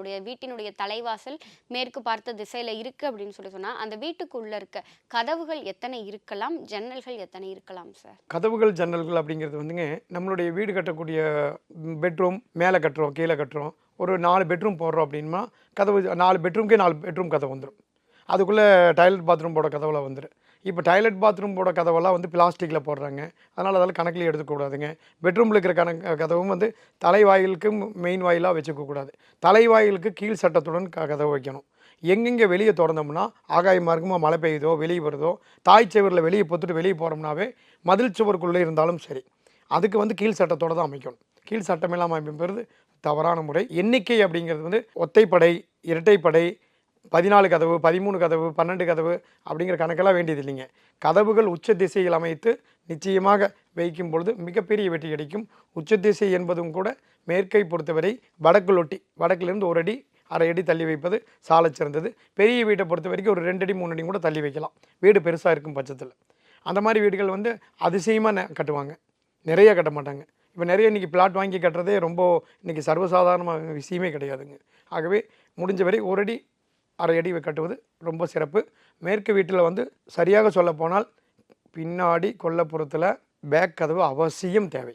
நம்முடைய வீட்டினுடைய தலைவாசல் மேற்கு பார்த்த திசையில் இருக்குது அப்படின்னு சொல்லி சொன்னால் அந்த வீட்டுக்குள்ளே இருக்க கதவுகள் எத்தனை இருக்கலாம்? ஜன்னல்கள் எத்தனை இருக்கலாம் சார் கதவுகள் ஜன்னல்கள் அப்படிங்கிறது வந்துங்க நம்மளுடைய வீடு கட்டக்கூடிய பெட்ரூம் மேலே கட்டுறோம் கீழே கட்டுறோம். ஒரு நாலு பெட்ரூம் போடுறோம் அப்படின்னா கதவு நாலு பெட்ரூம்க்கே நாலு பெட்ரூம் கதவு வந்துடும் அதுக்குள்ளே டாய்லெட் பாத்ரூம் போட கதவுல வந்துடும் இப்போ டாய்லெட் பாத்ரூம் போட கதவெல்லாம் வந்து பிளாஸ்டிக்கில் போடுறாங்க. அதனால் அதெல்லாம் கணக்கில் எடுத்துக்கூடாதுங்க பெட்ரூமில் இருக்கிற கணக்கு கதவும் வந்து தலைவாயிலுக்கு மெயின் வாயிலாக வச்சுக்கக்கூடாது தலைவாயிலுக்கு கீழ் சட்டத்துடன் க கதவு வைக்கணும். எங்கெங்கே வெளியே திறந்தோம்னா ஆகாய மார்க்கமாக மழை பெய்யுதோ வெளியே வருதோ தாய் சுவரில் வெளியே பொத்துட்டு வெளியே போகிறோம்னாவே மதில் சுவருக்குள்ளே இருந்தாலும் சரி. அதுக்கு வந்து கீழ் சட்டத்தோடு தான் அமைக்கணும். கீழ் சட்டம் இல்லாமல் அமைப்பது தவறான முறை. எண்ணிக்கை அப்படிங்கிறது வந்து ஒத்தைப்படை இரட்டைப்படை பதினாலு கதவு பதிமூணு கதவு பன்னெண்டு கதவு அப்படிங்கிற கணக்கெல்லாம் வேண்டியது இல்லைங்க கதவுகள் உச்ச திசையில் அமைத்து நிச்சயமாக வைக்கும் பொழுது மிகப்பெரிய வெற்றி கிடைக்கும். உச்ச திசை என்பதும் கூட மேற்கை பொறுத்தவரை வடக்குலொட்டி ஒட்டி வடக்குலேருந்து ஒரு அடி அரை அடி தள்ளி வைப்பது சாலை சிறந்தது. பெரிய வீட்டை பொறுத்த வரைக்கும் ஒரு ரெண்டு அடி மூணு அடி கூட தள்ளி வைக்கலாம். வீடு பெருசாக இருக்கும் பட்சத்தில். அந்த மாதிரி வீடுகள் வந்து அதிசயமாக கட்டுவாங்க. நிறைய கட்ட மாட்டாங்க. இப்போ நிறைய இன்றைக்கி பிளாட் வாங்கி கட்டுறதே ரொம்ப இன்றைக்கி சர்வசாதாரண விஷயமே கிடையாதுங்க. ஆகவே முடிஞ்ச வரை ஒரு அடி அரை அடி கட்டுவது ரொம்ப சிறப்பு. மேற்கு வீட்டில் வந்து சரியாக சொல்ல போனால் பின்னாடி கொல்லப்புறத்தில் பேக் கதவு அவசியம் தேவை.